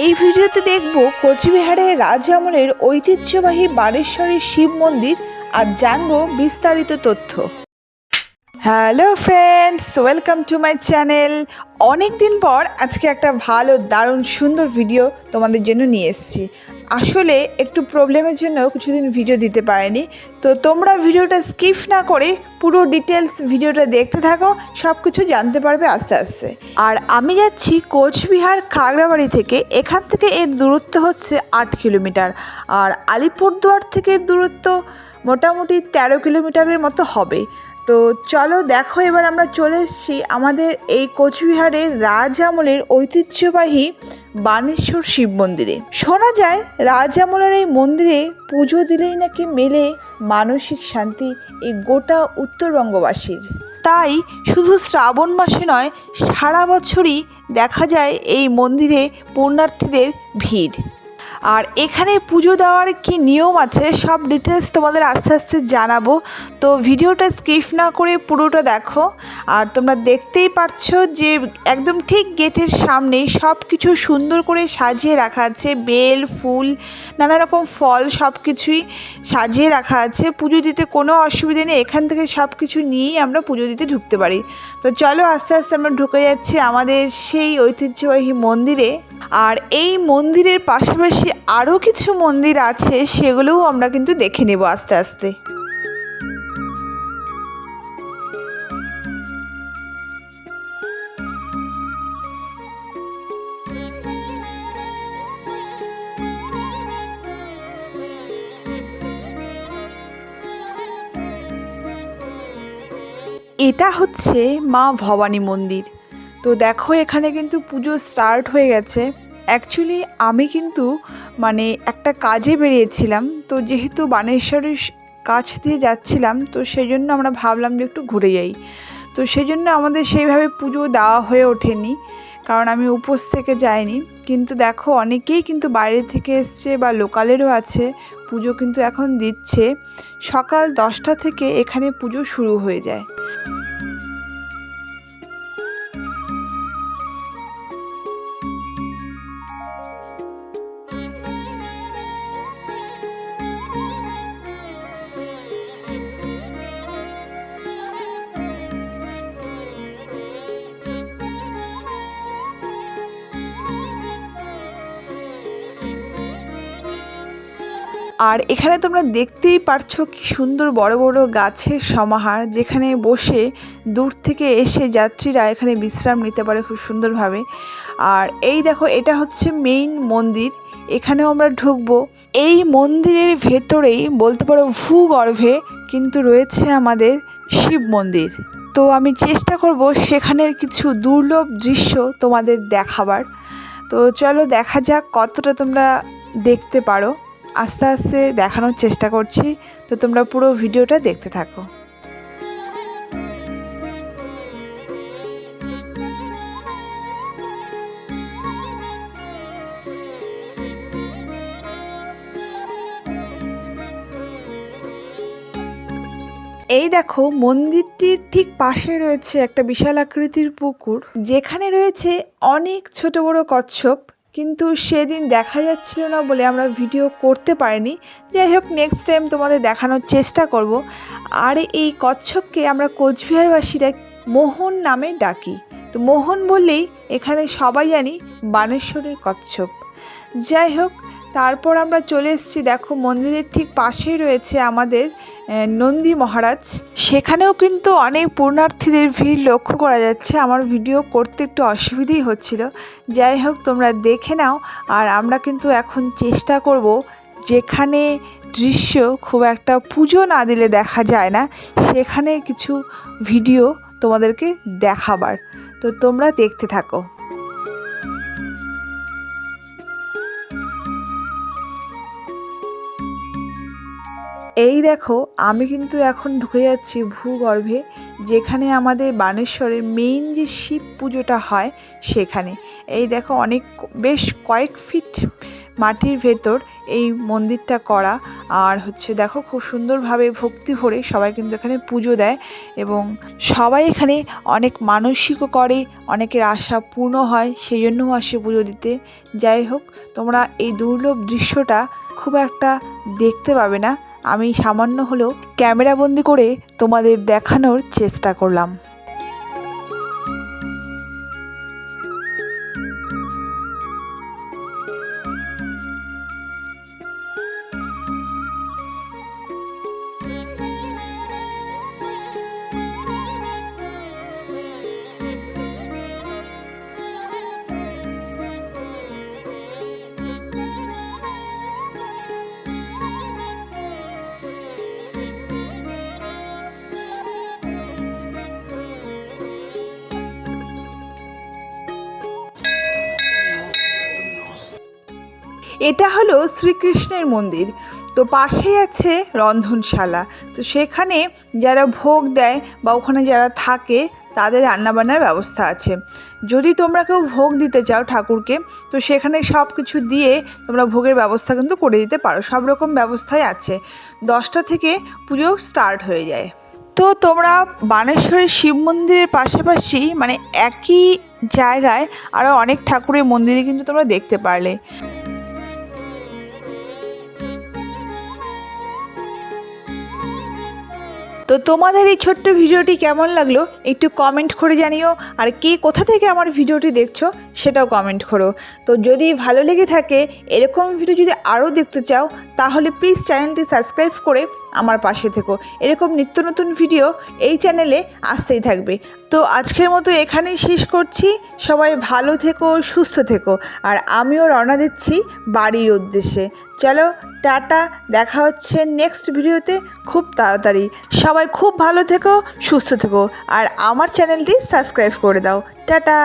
এই ভিডিওতে দেখব কোচবিহারে রাজ আমলের ঐতিহ্যবাহী বারেশ্বরী শিব মন্দির আর জানব বিস্তারিত তথ্য। Hello friends welcome to my channel অনেক দিন পর আজকে একটা ভালো, দারুণ, সুন্দর ভিডিও তোমাদের জন্য নিয়ে এসেছি। আসলে একটু প্রবলেমের জন্য কিছুদিন ভিডিও দিতে পারিনি। তো তোমরা ভিডিওটা স্কিপ না করে পুরো ডিটেলস ভিডিওটা দেখতে থাকো সব কিছু জানতে পারবে আস্তে আস্তে। আর আমি যাচ্ছি কোচবিহার খাগড়াবাড়ি থেকে, এখান থেকে এর দূরত্ব হচ্ছে আট কিলোমিটার। আর আলিপুরদুয়ার থেকে দূরত্ব মোটামুটি তেরো কিলোমিটারের মতো হবে। তো চলো দেখো, এবার আমরা চলে এসেছি আমাদের এই কোচবিহারের রাজ আমলের ঐতিহ্যবাহী বানেশ্বর শিব মন্দিরে। শোনা যায় রাজ আমলের এই মন্দিরে পুজো দিলেই নাকি মেলে মানসিক শান্তি এই গোটা উত্তরবঙ্গবাসীর। তাই শুধু শ্রাবণ মাসে নয়, সারা বছরই দেখা যায় এই মন্দিরে পুণ্যার্থীদের ভিড়। আর এখানে পুজো দেওয়ার কি নিয়ম আছে সব ডিটেলস তোমাদের আস্তে আস্তে জানাব। তো ভিডিওটা স্কিপ না করে পুরোটা দেখো। আর তোমরা দেখতেই পারছ যে একদম ঠিক গেটের সামনে সব কিছু সুন্দর করে সাজিয়ে রাখা আছে। বেল, ফুল, নানা রকম ফল সব কিছুই সাজিয়ে রাখা আছে। পুজো দিতে কোনো অসুবিধা নেই। এখান থেকে সব কিছু নিয়েই আমরা পুজো দিতে ঢুকতে পারি। তো চলো আস্তে আস্তে আমরা ঢুকে যাচ্ছি আমাদের সেই ঐতিহ্যবাহী মন্দিরে। আর এই মন্দিরের পাশাপাশি আরও কিছু মন্দির আছে, সেগুলোও আমরা কিন্তু দেখে নেব আস্তে আস্তে। এটা হচ্ছে মা ভবানী মন্দির। তো দেখো, এখানে কিন্তু পুজো স্টার্ট হয়ে গেছে। অ্যাকচুয়ালি আমি কিন্তু মানে একটা কাজে বেরিয়েছিলাম। তো যেহেতু বানেশ্বরের কাছ দিয়ে যাচ্ছিলাম, তো সেই জন্য আমরা ভাবলাম যে একটু ঘুরে যাই। তো সেই জন্য আমাদের সেইভাবে পুজো দেওয়া হয়ে ওঠেনি, কারণ আমি উপোস থেকে যাইনি। কিন্তু দেখো, অনেকেই কিন্তু বাইরে থেকে এসছে বা লোকালেরও আছে, পুজো কিন্তু এখন দিচ্ছে। সকাল দশটা থেকে এখানে পুজো শুরু হয়ে যায়। আর এখানে তোমরা দেখতেই পারছ কি সুন্দর বড় বড় গাছের সমাহার, যেখানে বসে দূর থেকে এসে যাত্রীরা এখানে বিশ্রাম নিতে পারে খুব সুন্দরভাবে। আর এই দেখো, এটা হচ্ছে মেইন মন্দির, এখানেও আমরা ঢুকবো। এই মন্দিরের ভেতরেই বলতে পারো ভূগর্ভে কিন্তু রয়েছে আমাদের শিব মন্দির। তো আমি চেষ্টা করব সেখানের কিছু দুর্লভ দৃশ্য তোমাদের দেখাবার। তো চলো দেখা যাক কতটা তোমরা দেখতে পারো। আস্তে আস্তে দেখানোর চেষ্টা করছি। তো তোমরা পুরো ভিডিওটা দেখতে থাকো। এই দেখো, মন্দিরটির ঠিক পাশে রয়েছে একটা বিশাল আকৃতির পুকুর, যেখানে রয়েছে অনেক ছোট বড় কচ্ছপ। কিন্তু সেদিন দেখা যাচ্ছিল না বলে আমরা ভিডিও করতে পারিনি। যাই হোক নেক্সট টাইম তোমাদের দেখানোর চেষ্টা করব। আর এই কচ্ছপকে আমরা কোচবিহারবাসীরা মোহন নামে ডাকি। তো মোহন বললেই এখানে সবাই জানি বানেশ্বরের কচ্ছপ। যাই হোক তারপর আমরা চলে এসেছি, দেখো মন্দিরের ঠিক পাশেই রয়েছে আমাদের নন্দী মহারাজ। সেখানেও কিন্তু অনেক পূর্ণার্থীদের ভিড় লক্ষ্য করা যাচ্ছে। আমার ভিডিও করতে একটু অসুবিধেই হচ্ছিল। যাই হোক, তোমরা দেখে নাও। আর আমরা কিন্তু এখন চেষ্টা করব যেখানে দৃশ্য খুব একটা পুজো না দিলে দেখা যায় না, সেখানে কিছু ভিডিও তোমাদেরকে দেখাবার। তো তোমরা দেখতে থাকো। এই দেখো, আমি কিন্তু এখন ঢুকে যাচ্ছি ভূগর্ভে, যেখানে আমাদের বানেশ্বরের মেইন যে শিব পুজোটা হয় সেখানে। এই দেখো, অনেক, বেশ কয়েক ফিট মাটির ভেতর এই মন্দিরটা করা। আর হচ্ছে দেখো, খুব সুন্দরভাবে ভক্তি ভরে সবাই কিন্তু এখানে পুজো দেয় এবং সবাই এখানে অনেক মানসিকও করে, অনেকের আশা পূর্ণ হয় সেই জন্যও আসে পুজো দিতে। যাই হোক, তোমরা এই দুর্লভ দৃশ্যটা খুব একটা দেখতে পাবে না। আমি সামান্য হলেও ক্যামেরাবন্দি করে তোমাদের দেখানোর চেষ্টা করলাম। এটা হলো শ্রীকৃষ্ণের মন্দির। তো পাশেই আছে রন্ধনশালা। তো সেখানে যারা ভোগ দেয় বা ওখানে যারা থাকে, তাদের রান্নাবান্নার ব্যবস্থা আছে। যদি তোমরা কেউ ভোগ দিতে চাও ঠাকুরকে, তো সেখানে সব কিছু দিয়ে তোমরা ভোগের ব্যবস্থা কিন্তু করে দিতে পারো। সব রকম ব্যবস্থাই আছে। দশটা থেকে পুজো স্টার্ট হয়ে যায়। তো তোমরা বানেশ্বরের শিব মন্দিরের পাশাপাশি মানে একই জায়গায় আরও অনেক ঠাকুরের মন্দিরে কিন্তু তোমরা দেখতে পারলে। তো তোমাদের এই ছোট্ট ভিডিওটি কেমন লাগল একটু কমেন্ট করে জানিও। আর কে কোথা থেকে আমার ভিডিওটি দেখছ সেটাও কমেন্ট করো। তো যদি ভালো লেগে থাকে এরকম ভিডিও যদি আরও দেখতে চাও, তাহলে প্লিজ চ্যানেলটি সাবস্ক্রাইব করে আমার পাশে থেকো। এরকম নিত্য নতুন ভিডিও এই চ্যানেলে আসতেই থাকবে। তো আজকের মতো এখানেই শেষ করছি। সবাই ভালো থেকো, সুস্থ থেকো। আর আমিও রওনা দিচ্ছি বাড়ির উদ্দেশ্যে। চলো, টাটা, দেখা হচ্ছে নেক্সট ভিডিওতে খুব তাড়াতাড়ি। সবাই খুব ভালো থেকো, সুস্থ থেকো, আর আমার চ্যানেলটি সাবস্ক্রাইব করে দাও। টাটা!